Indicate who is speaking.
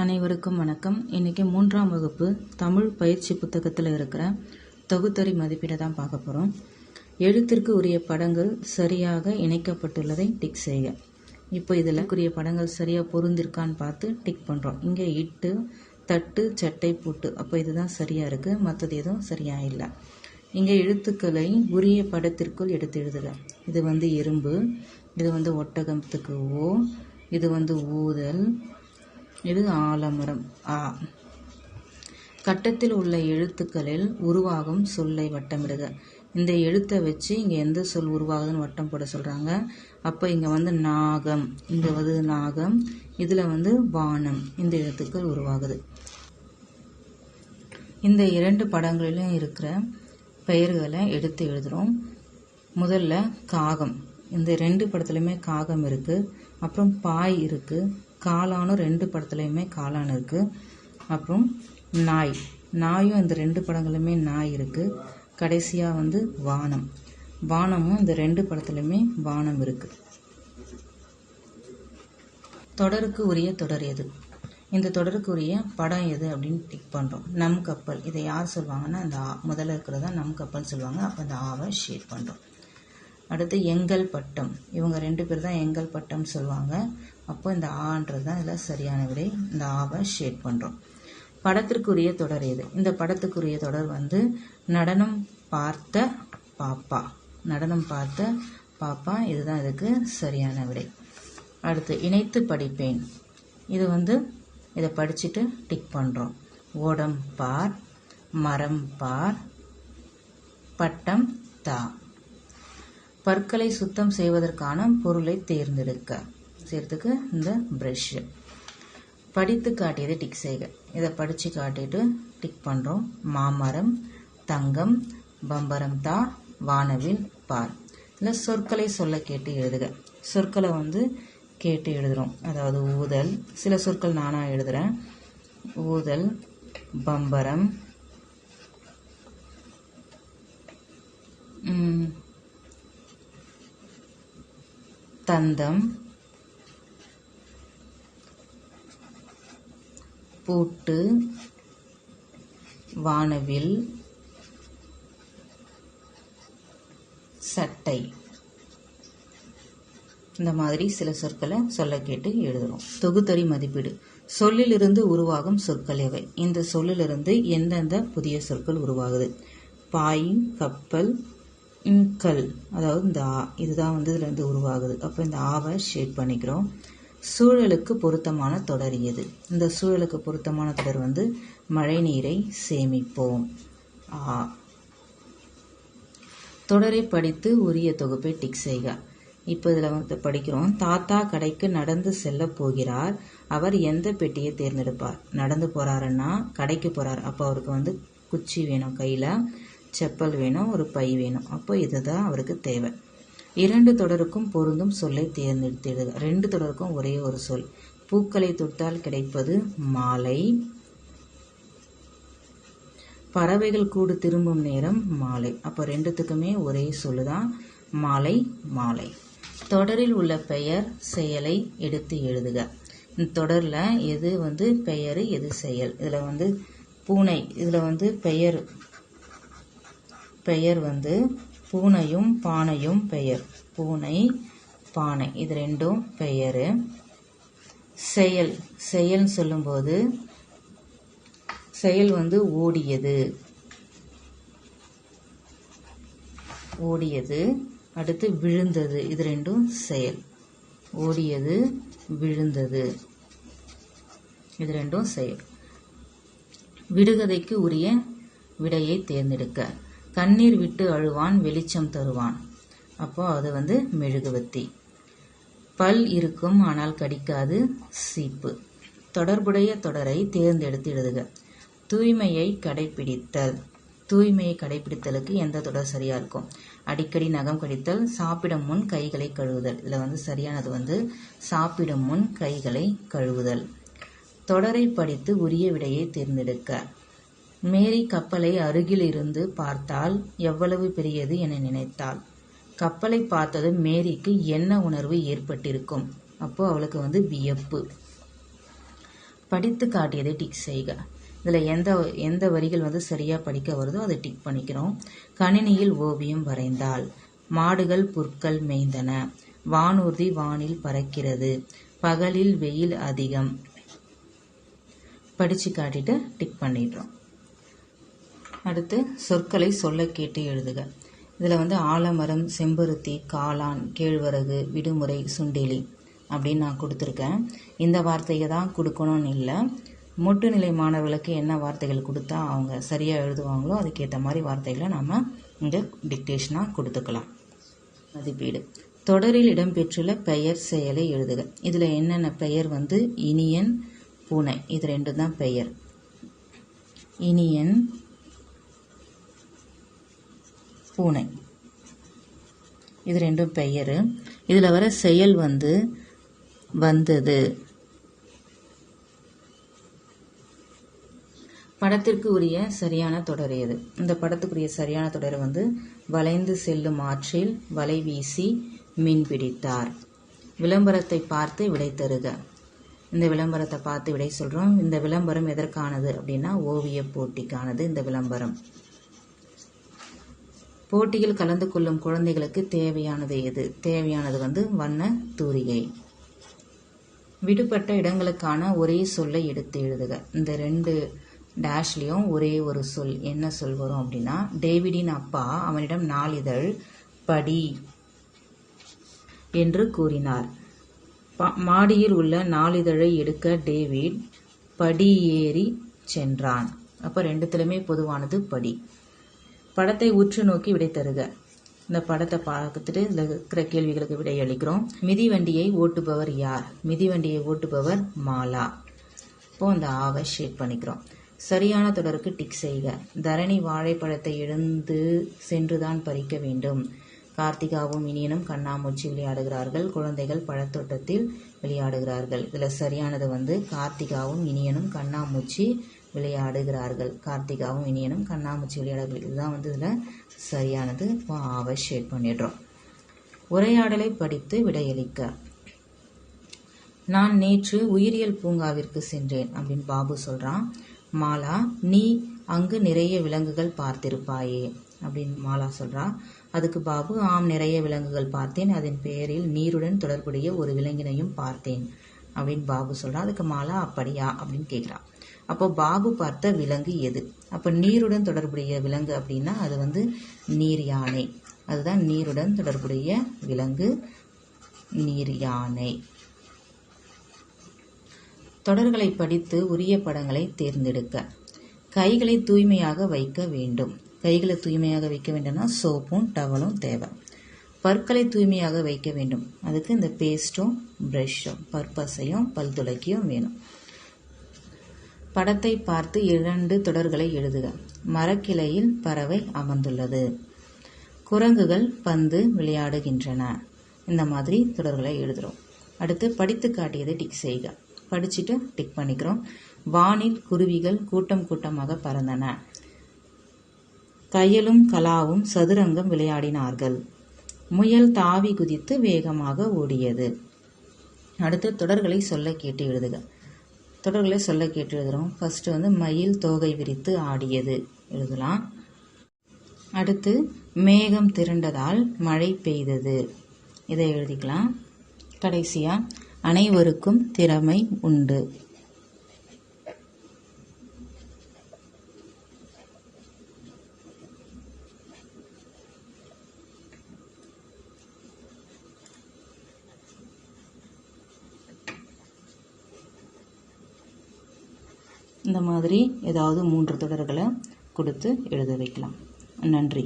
Speaker 1: அனைவருக்கும் வணக்கம். இன்றைக்கி மூன்றாம் வகுப்பு தமிழ் பயிற்சி புத்தகத்தில் இருக்கிற தொகுத்தறி மதிப்பீடை தான் பார்க்க போகிறோம் எழுத்திற்கு உரிய படங்கள் சரியாக இணைக்கப்பட்டுள்ளதை டிக் செய்க. இப்போ இதில் உரிய படங்கள் சரியாக பொருந்திருக்கான்னு பார்த்து டிக் பண்ணுறோம் இங்கே இட்டு தட்டு சட்டை பூட்டு. அப்போ இதுதான் சரியாக இருக்குது மற்றது எதுவும் சரியாக இல்லை. இங்கே எழுத்துக்களை உரிய படத்திற்குள் எடுத்து எழுதுக. இது வந்து எறும்பு இது வந்து ஒட்டகத்துக்கு ஓ இது வந்து ஊதல் இது ஆலமரம். ஆ. கட்டத்தில் உள்ள எழுத்துக்களில் உருவாகும் சொல்லை வட்டமிடுக. இந்த எழுத்தை வச்சு இங்கே எந்த சொல் உருவாகுதுன்னு வட்டம் போட சொல்கிறாங்க அப்போ இங்கே வந்து நாகம் இங்கே வந்து நாகம் இதில் வந்து வானம் இந்த எழுத்துக்கள் உருவாகுது. இந்த இரண்டு படங்களிலும் இருக்கிற பெயர்களை எடுத்து எழுதுகிறோம் முதல்ல காகம். இந்த ரெண்டு படத்துலையுமே காகம் இருக்குது அப்புறம் பாய் இருக்குது காளானும் ரெண்டு படத்துலையுமே காளான் இருக்குது அப்புறம் நாய். நாயும் இந்த ரெண்டு படங்களுமே நாய் இருக்குது கடைசியாக வந்து வானம். வானமும் இந்த ரெண்டு படத்துலையுமே வானம் இருக்குது தொடருக்கு உரிய தொடர் எது? இந்த தொடருக்கு உரிய படம் எது அப்படின்னு டிக் பண்ணுறோம் நம் கப்பல். இதை யார் சொல்லுவாங்கன்னா அந்த ஆ முதல்ல இருக்கிறதா நம் கப்பல் சொல்லுவாங்க. அப்போ அந்த ஆவை ஷேர் பண்ணுறோம் அடுத்து எங்கள் பட்டம். இவங்க ரெண்டு பேர் தான் எங்கள் பட்டம் சொல்லுவாங்க. அப்போ இந்த ஆன்றது தான் இதில் சரியான விடை. இந்த ஆவை ஷேட் பண்ணுறோம் படத்திற்குரிய தொடர் எது? இந்த படத்துக்குரிய தொடர் வந்து நடனம் பார்த்த பாப்பா. நடனம் பார்த்த பாப்பா இதுதான் இதுக்கு சரியான விடை. அடுத்து இணைத்து படிப்பேன். இது வந்து இதை படிச்சுட்டு டிக் பண்ணுறோம் ஓடம் பார் மரம் பார் பட்டம் தா. பற்களை சுத்தம் செய்வதற்கான பொருளை தேர்ந்தெடுக்க. செய்கிறதுக்கு இந்த ப்ரெஷ்ஷு படித்து காட்டியதை டிக் செய்க. இதை படித்து காட்டிட்டு டிக் பண்ணுறோம் மாமரம் தங்கம் பம்பரம் தா வானவில் பார். இல்லை சொற்களை சொல்ல கேட்டு எழுதுக. சொற்களை வந்து கேட்டு எழுதுகிறோம் அதாவது ஊதல். சில சொற்கள் நானாக எழுதுகிறேன் ஊதல் பம்பரம் தந்தம் பூட்டு வானவில் சட்டை. இந்த மாதிரி சில சொற்களை சொல்ல கேட்டு எழுதுறோம். தொகுத்தறி மதிப்பீடு. சொல்லிலிருந்து உருவாகும் சொற்கள் எவை? இந்த சொல்லிலிருந்து எந்தெந்த புதிய சொற்கள் உருவாகுது? பாய் கப்பல் கல் அதாவது இந்த ஆ இதுதான் வந்து இதுலேருந்து உருவாகுது. அப்போ இந்த ஆவை ஷேட் பண்ணிக்கிறோம். சூழலுக்கு பொருத்தமான தொடர் எது? இந்த சூழலுக்கு பொருத்தமான தொடர் வந்து மழை நீரை சேமிப்போம். ஆ. தொடரை படித்து உரிய தொகுப்பை டிக் செய்க. இப்போ இதில் வந்து படிக்கிறோம். தாத்தா கடைக்கு நடந்து செல்ல போகிறார். அவர் எந்த பெட்டியை தேர்ந்தெடுப்பார்? நடந்து போகிறாருன்னா கடைக்கு போகிறார் அப்போ அவருக்கு வந்து குச்சி வேணும் கையில் செப்பல் வேணும் ஒரு பை வேணும். அப்போ இதுதான் அவருக்கு தேவை. இரண்டு தொடருக்கும் பொருந்தும் சொல்லை தேர்ந்தெடுத்திடுக ரெண்டு தொடருக்கும் ஒரே ஒரு சொல். பூக்களை தொட்டால் கிடைப்பது மாலை. பறவைகள் கூடு திரும்பும் நேரம் மாலை. அப்போ ரெண்டுத்துக்குமே ஒரே சொல்லு தான் மாலை மாலை. தொடரில் உள்ள பெயர் செயலை எடுத்து எழுதுக. இந்த தொடரில் எது வந்து பெயர் எது செயல்? இதில் வந்து பூனை இதில் வந்து பெயர். பெயர் வந்து பூனையும் பானையும் பெயர். பூனை பானை. இது ரெண்டும் பெயர். செயல். செயல் சொல்லும்போது செயல் வந்து ஓடியது. ஓடியது அடுத்து விழுந்தது. இது ரெண்டும் செயல். ஓடியது விழுந்தது. இது ரெண்டும் செயல். விடுகதைக்கு உரிய விடையை தேர்ந்தெடுக்க. கண்ணீர் விட்டு அழுவான் வெளிச்சம் தருவான். அப்போ அது வந்து மெழுகுவத்தி. பல் இருக்கும் ஆனால் கடிக்காது சீப்பு. தொடர்புடைய தொடரை தேர்ந்தெடுத்து எழுதுக. தூய்மையை கடைபிடித்தல் தூய்மையை கடைபிடித்தலுக்கு எந்த தொடர் சரியாக இருக்கும்? அடிக்கடி நகம் கடித்தல் சாப்பிடும் முன் கைகளை கழுவுதல். இதில் வந்து சரியானது வந்து சாப்பிடும் முன் கைகளை கழுவுதல். தொடரை படித்து உரிய விடையை தேர்ந்தெடுக்க. மேரி கப்பலை அருகிலிருந்து பார்த்தால் எவ்வளவு பெரியது என நினைத்தாள். கப்பலை பார்த்ததும் மேரிக்கு என்ன உணர்வு ஏற்பட்டிருக்கும்? அப்போ அவளுக்கு வந்து வியப்பு. படித்து காட்டியதை டிக் செய்க. இதில் எந்த எந்த வரிகள் வந்து சரியாக படிக்க வருதோ அதை டிக் பண்ணிக்கிறோம். கணினியில் ஓவியம் வரைந்தால் மாடுகள் புற்கள் மேய்ந்தன. வானூர்தி வானில் பறக்கிறது. பகலில் வெயில் அதிகம். படித்து காட்டிட்டு டிக் பண்ணிடுறோம். அடுத்து சொற்களை சொல்ல கேட்டு எழுதுக. இதில் வந்து ஆலமரம் செம்பருத்தி காளான் கேழ்வரகு விடுமுறை சுண்டிலி அப்படின்னு நான் கொடுத்துருக்கேன். இந்த வார்த்தையை தான் கொடுக்கணும்னு இல்லை. முட்டுநிலை மாணவர்களுக்கு என்ன வார்த்தைகள் கொடுத்தா அவங்க சரியாக எழுதுவாங்களோ அதுக்கேற்ற மாதிரி வார்த்தைகளை நம்ம இங்கே டிக்டேஷனாக கொடுத்துக்கலாம். மதிப்பீடு. தொடரில் இடம்பெற்றுள்ள பெயர் செயலை எழுதுக. இதில் என்னென்ன பெயர் வந்து? இனியன் பூனை. இது ரெண்டு தான் பெயர். இனியன் பூனை. இது ரெண்டும் பெயர். இதில் வர செயல் வந்து வந்தது. படத்திற்கு உரிய சரியான தொடர் எது? இந்த படத்துக்குரிய சரியான தொடர் வந்து வளைந்து செல்லும் ஆற்றில் வலை வீசி மீன் பிடித்தார் விளம்பரத்தை பார்த்து விடை தருக. இந்த விளம்பரத்தை பார்த்து விடை சொல்கிறோம் இந்த விளம்பரம் எதற்கானது அப்படின்னா ஓவிய போட்டிக்கானது இந்த விளம்பரம். போட்டியில் கலந்து கொள்ளும் குழந்தைகளுக்கு தேவையானது எது? தேவையானது வந்து வண்ண தூரிகை. விடுபட்ட இடங்களுக்கான ஒரே சொல்லை எடுத்து எழுதுக. இந்த ரெண்டு டேஷ்லேயும் ஒரே ஒரு சொல். என்ன சொல் வரும் அப்படின்னா டேவிடின் அப்பா அவனிடம் நாளிதழ் படி என்று கூறினார். மாடியில் உள்ள நாளிதழை எடுக்க டேவிட் படி ஏறி சென்றான். அப்போ ரெண்டுத்துலையுமே பொதுவானது படி. படத்தை உற்று நோக்கி விடை தருக. இந்த படத்தை பார்த்துட்டு இதில் இருக்கிற கேள்விகளுக்கு விடையளிக்கிறோம் மிதிவண்டியை ஓட்டுபவர் யார்? மிதிவண்டியை ஓட்டுபவர் மாலா. இப்போ அந்த ஆவை ஷேட் பண்ணிக்கிறோம். சரியான தொடருக்கு டிக் செய்க. தரணி வாழைப்பழத்தை எழுந்து சென்றுதான் பறிக்க வேண்டும். கார்த்திகாவும் இனியனும் கண்ணாமூச்சி விளையாடுகிறார்கள். குழந்தைகள் பழத்தோட்டத்தில் விளையாடுகிறார்கள். இதில் சரியானது வந்து கார்த்திகாவும் இனியனும் கண்ணாமூச்சி விளையாடுகிறார்கள். கார்த்திகாவும் இனியனும் கண்ணாமூச்சி விளையாடுகள் இதுதான் வந்து இதில் சரியானது. இப்போ ஆவை ஷேட் பண்ணிடுறோம். உரையாடலை படித்து விடையளிக்க. நான் நேற்று உயிரியல் பூங்காவிற்கு சென்றேன் அப்படின்னு பாபு சொல்றான். மாலா நீ அங்கு நிறைய விலங்குகள் பார்த்திருப்பாயே அப்படின்னு மாலா சொல்றா. அதுக்கு பாபு ஆம் நிறைய விலங்குகள் பார்த்தேன். அதன் பெயரில் நீருடன் தொடர்புடைய ஒரு விலங்கினையும் பார்த்தேன். அப்படின்னு பாபு சொல்றான் அதுக்கு மாலா அப்படியா? அப்படின்னு கேட்குறான் அப்போ பாபு பார்த்த விலங்கு எது? அப்போ நீருடன் தொடர்புடைய விலங்கு அப்படின்னா அது வந்து நீர் யானை. அதுதான் நீருடன் தொடர்புடைய விலங்கு நீர் யானை. தொடர்களை படித்து உரிய படங்களை தேர்ந்தெடுக்க. கைகளை தூய்மையாக வைக்க வேண்டும். கைகளை தூய்மையாக வைக்க வேண்டும்னா சோப்பும் டவலும் தேவை. பற்களை தூய்மையாக வைக்க வேண்டும். அதுக்கு இந்த பேஸ்ட்டும் ப்ரஷ்ஷும் பற்பசையும் பல் துளக்கியும் வேணும். படத்தை பார்த்து இரண்டு தொடர்களை எழுதுக. மரக்கிளையில் பறவை அமர்ந்துள்ளது. குரங்குகள் பந்து விளையாடுகின்றன. இந்த மாதிரி தொடர்களை எழுதுகிறோம் அடுத்து படித்து காட்டியதை டிக் செய்க. படிச்சுட்டு டிக் பண்ணிக்கிறோம். வானில் குருவிகள் கூட்டம் கூட்டமாக பறந்தன. கையலும் கலாவும் சதுரங்கம் விளையாடினார்கள். முயல் தாவி குதித்து வேகமாக ஓடியது. அடுத்து தொடர்களை சொல்ல கேட்டு எழுதுக. தொடர்களை சொல்ல கேட்டு எழுதுகிறோம் ஃபர்ஸ்ட் வந்து மயில் தோகை விரித்து ஆடியது. எழுதலாம். அடுத்து மேகம் திரண்டதால் மழை பெய்தது. இதை எழுதிக்கலாம். கடைசியாக அனைவருக்கும் திறமை உண்டு. இந்த மாதிரி ஏதாவது மூன்று தொடர்களை கொடுத்து எழுத வைக்கலாம். நன்றி.